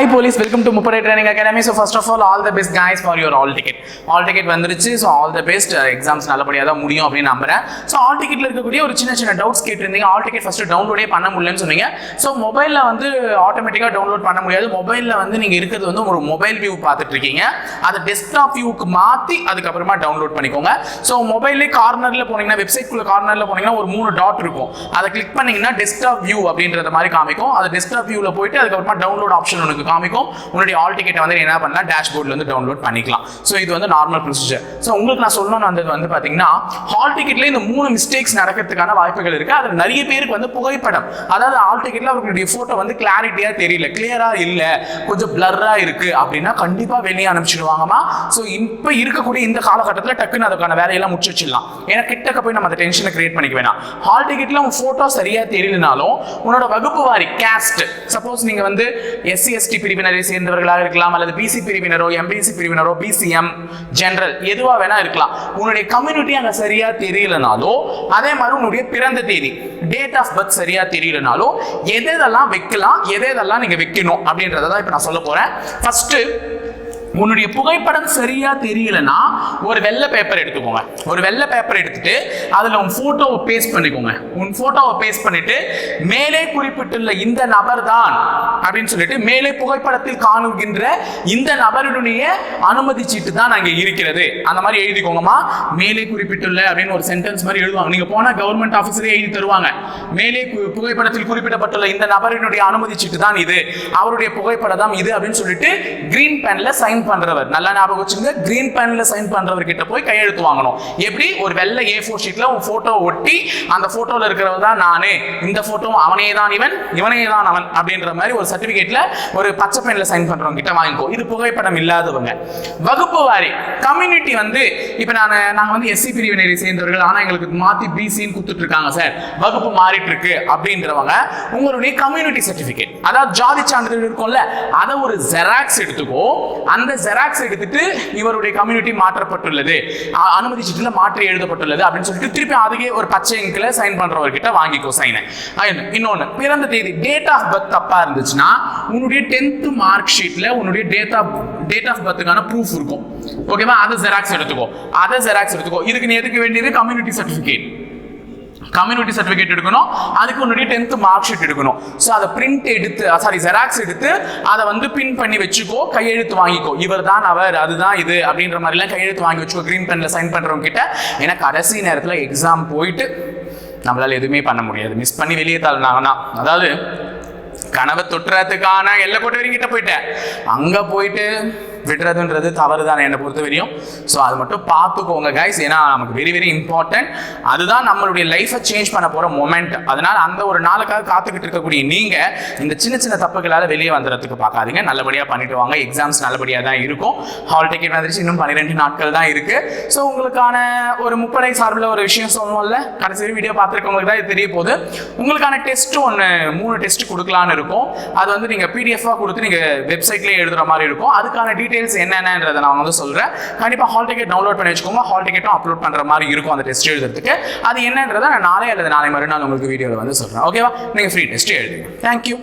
Hi police welcome to முப்படை training academy so first of all all the best guys for your all ticket all ticket வந்துருச்சு. So all the best exams நல்லபடியாக தான் முடியும் அப்படின்னு நம்புறேன். So all டிக்கெட்டில் இருக்கக்கூடிய ஒரு சின்ன சின்ன டவுட்ஸ் கேட்டிருந்தீங்க. ஆல் டிக்கெட் ஃபஸ்ட்டு டவுன்லோடே பண்ண முடியலன்னு சொன்னீங்க. ஸோ மொபைலில் வந்து ஆட்டோமேட்டிக்காக டவுன்லோட் பண்ண முடியாது. மொபைலில் வந்து நீங்கள் இருக்கிறது வந்து ஒரு மொபைல் வியூ பார்த்துட்டு இருக்கீங்க அதை டெஸ்க்டாப் வியூக்கு மாற்றி அதுக்கப்புறமா டவுன்லோட் பண்ணிக்கோங்க. ஸோ மொபைல்லே கார்னரில் போனீங்கன்னா வெப்சைட்குள்ள கார்னரில் போனீங்கன்னா ஒரு மூணு டாட் இருக்கும். அதை கிளிக் பண்ணீங்கன்னா டெஸ்க்டாப் வியூ அப்படின்றத மாதிரி காமிக்கும். அது டெஸ்க்டாப் வியூவில் போயிட்டு அதுக்கப்புறமா டவுன்லோட் ஆப்ஷன் உனக்கு காமிக்கும். உன்னுடைய ஆல் டிக்கெட்டை வந்து என்ன பண்ணலாம்? டேஷ்போர்டில் வந்து டவுன்லோட் பண்ணிக்கலாம். ஸோ இது வந்து நார்மல் ப்ரொசீஜர் ஸோ உங்களுக்கு நான் சொல்லணும்னு வந்தது வந்து பார்த்தீங்கன்னா ஹால் டிக்கெட்ல இந்த மூணு மிஸ்டேக்ஸ் நடக்கிறதுக்கான வாய்ப்புகள் இருக்கு. அதில் நிறைய பேருக்கு வந்து புகைப்படம். அதாவது ஹால் டிக்கெட்ல அவர்களுடைய ஃபோட்டோ வந்து கிளாரிட்டியாக தெரியல கிளியரா இல்லை கொஞ்சம் பிளர்ரா இருக்கு அப்படின்னா கண்டிப்பாக வெளியே அனுப்பிச்சிடுவாங்கம்மா. ஸோ இப்போ இருக்கக்கூடிய இந்த காலகட்டத்தில் டக்குன்னு அதுக்கான வேலையெல்லாம் முடிச்சு வச்சிடலாம். ஏன்னா கிட்டக்க போய் நம்ம அந்த டென்ஷனை கிரியேட் பண்ணிக்க வேணாம். ஹால் டிக்கெட்ல உன் ஃபோட்டோ சரியா தெரியலனாலும் உன்னோட வகுப்பு வாரி கேஸ்ட் சப்போஸ் நீங்க வந்து எஸ்சி எஸ்டி பிரிவினரை சேர்ந்தவர்களாக இருக்கலாம் அல்லது பிசி பிரிவினரோ எம்பிசி பிரிவினரோ பிசிஎம் ஜெனரல் எதுவா வேணா இருக்கலாம். உன்னுடைய கம்யூனிட்டி அங்க சரியா தெரியலனாலோ அதே மாதிரி உன்னுடைய பிறந்த தேதி டேட் ஆஃப் பர்த் சரியா தெரியலனாலோ எதெல்லாம் வைக்கலாம் எதெல்லாம் நீங்க வைக்கணும் அப்படின்றத தான் இப்போ நான் சொல்ல போறேன். ஃபர்ஸ்ட் உன்னுடைய புகைப்படம் சரியா தெரியலனா ஒரு வெள்ளை பேப்பர் எடுத்துக்கோங்க. ஒரு வெள்ளை பேப்பர் எடுத்துட்டு அதுல உன் போட்டோவை பேஸ்ட் பண்ணிக்கோங்க. உன் போட்டோவை பேஸ்ட் பண்ணிட்டு மேலே குறிப்பிட்டுள்ள இந்த நபர் தான் அப்படின்னு சொல்லிட்டு மேலே புகைப்படத்தில் காணுகின்ற இந்த நபருடைய அனுமதி சீட்டு தான் அங்கே இருக்கிறது. அந்த மாதிரி எழுதிக்கோங்கம்மா. மேலே குறிப்பிட்டுள்ள அப்படின்னு ஒரு சென்டென்ஸ் மாதிரி எழுதுவாங்க. நீங்க போனா கவர்மெண்ட் ஆஃபீஸரே எழுதி தருவாங்க. மேலே புகைப்படத்தில் குறிப்பிடப்பட்டுள்ள இந்த நபரினுடைய அனுமதி சீட்டு தான் இது. அவருடைய புகைப்படம் தான் இது அப்படின்னு சொல்லிட்டு கிரீன் பேன்ல சைன் பண்றவர். நல்லா ஞாபகம் வச்சுங்க கிரீன் பேன்ல சைன் பண்றவர் கிட்ட போய் கையெழுத்து வாங்கணும். எப்படி? ஒரு வெள்ளை ஏ ஃபோர் ஷீட்ல உன் போட்டோ ஒட்டி அந்த போட்டோல இருக்கிறவர் தான் நானே. இந்த போட்டோ அவனே தான் இவன் இவனே தான் அவன் அப்படின்ற மாதிரி ஒரு சர்டிபிகேட்ல ஒரு பச்சை பென்ல சைன் பண்றவங்க கிட்ட வாங்கிக்கோ. இது புகைப்படம் இல்லாதவங்க. வகுப்பு வாரி. கம்யூனிட்டி வந்து இப்போ நான் நாங்கள் வந்து எஸ்சி பிரிவினரை சேர்ந்தவர்கள் ஆனால் எங்களுக்கு மாற்றி பிசின்னு கொடுத்துட்டு இருக்காங்க சார். வகுப்பு மாறிட்டு இருக்கு அப்படின்றவங்க உங்களுடைய கம்யூனிட்டி சர்டிஃபிகேட் அதாவது ஜாதி சான்றிதழ் இருக்கும்ல அதை ஒரு ஜெராக்ஸ் எடுத்துக்கோ. அந்த ஜெராக்ஸ் எடுத்துட்டு இவருடைய கம்யூனிட்டி மாற்றப்பட்டுள்ளது. அனுமதி சீட்டில் மாற்றி எழுதப்பட்டுள்ளது அப்படின்னு சொல்லிட்டு திருப்பி அதுக்கே ஒரு பச்சை இங்கில் சைன் பண்றவர்கிட்ட வாங்கிக்கோ சைனை இன்னொன்று பிறந்த தேதி டேட் ஆஃப் பர்த் தப்பா இருந்துச்சுன்னா உன்னுடைய டென்த் மார்க் ஷீட்ல உன்னுடைய டேட் ஆஃப் டேட் ஆஃப் பர்த்துக்கான ப்ரூஃப் இருக்கும். ஓகேவா அதை ஜெராக்ஸ் எடுத்துக்கோ. அதை ஜெராக்ஸ் எடுத்துக்கோ. இதுக்கு நீ எதுக்கு வேண்டியது? கம்யூனிட்டி சர்டிஃபிகேட் கம்யூனிட்டி சர்டிஃபிகேட் எடுக்கணும். அதுக்கு முன்னாடி டென்த் மார்க் ஷீட் எடுக்கணும். ஸோ அதை பிரிண்ட் எடுத்து ah, சாரி ஜெராக்ஸ் எடுத்து அதை வந்து பின் பண்ணி வச்சுக்கோ கையெழுத்து வாங்கிக்கோ. இவர் தான் அவர் அதுதான் இது அப்படின்ற மாதிரிலாம் கையெழுத்து வாங்கி வச்சுக்கோ க்ரீன் பெனில் சைன் பண்ணுறவங்க கிட்ட ஏன்னா கடைசி நேரத்தில் எக்ஸாம் போயிட்டு நம்மளால் எதுவுமே பண்ண முடியாது. மிஸ் பண்ணி வெளியே தள்ளினாங்கன்னா அதாவது கனவை தொட்டுறதுக்கான எல்லை கொட்டவரிங்கிட்ட போயிட்டேன். அங்கே போயிட்டு விடுறதுன்றது தவறு தான் என்னை பொறுத்த வரையும். ஸோ அது மட்டும் பார்த்துக்கோங்க கைஸ் ஏன்னா நமக்கு வெரி வெரி இம்பார்ட்டன்ட் அதுதான் நம்மளுடைய லைஃப்பை சேஞ்ச் பண்ண போகிற மொமெண்ட் அதனால் அந்த ஒரு நாளுக்காக காத்துக்கிட்டு இருக்கக்கூடிய நீங்கள் இந்த சின்ன சின்ன தப்புகளால் வெளியே வந்துடுறதுக்கு பார்க்காதீங்க. நல்லபடியாக பண்ணிட்டு வாங்க. எக்ஸாம்ஸ் நல்லபடியாக தான் இருக்கும். ஹால் டிக்கெட் வந்துருச்சு இன்னும் பன்னிரெண்டு நாட்கள் தான் இருக்குது ஸோ உங்களுக்கான ஒரு முப்படை சார்பில் ஒரு விஷயம் சொல்லணும்ல? கடைசி வீடியோ பார்த்துருக்கவங்களுக்கு தான் இது தெரிய போகுது. உங்களுக்கான டெஸ்ட் ஒன்று மூணு டெஸ்ட் கொடுக்கலான்னு இருக்கும். அது வந்து நீங்கள் பிடிஎஃபாக கொடுத்து நீங்கள் வெப்சைட்லேயே எழுதுகிற மாதிரி இருக்கும். அதுக்கான டீட்டெயில்ஸ் என்னென்னன்றதை நான் வந்து சொல்கிறேன் கண்டிப்பாக ஹால் டிக்கெட் டவுன்லோட் பண்ணி வச்சுக்கோங்க. ஹால் டிக்கெட்டும் அப்லோட் பண்ணுற மாதிரி இருக்கும் அந்த டெஸ்ட் எழுதுறதுக்கு. அது என்னன்றதை நான் நாளை அல்லது நாளை மறுநாள் உங்களுக்கு வீடியோவில் வந்து சொல்கிறேன் ஓகேவா நீங்கள் ஃப்ரீ டெஸ்ட் எழுதுங்க. தேங்க்யூ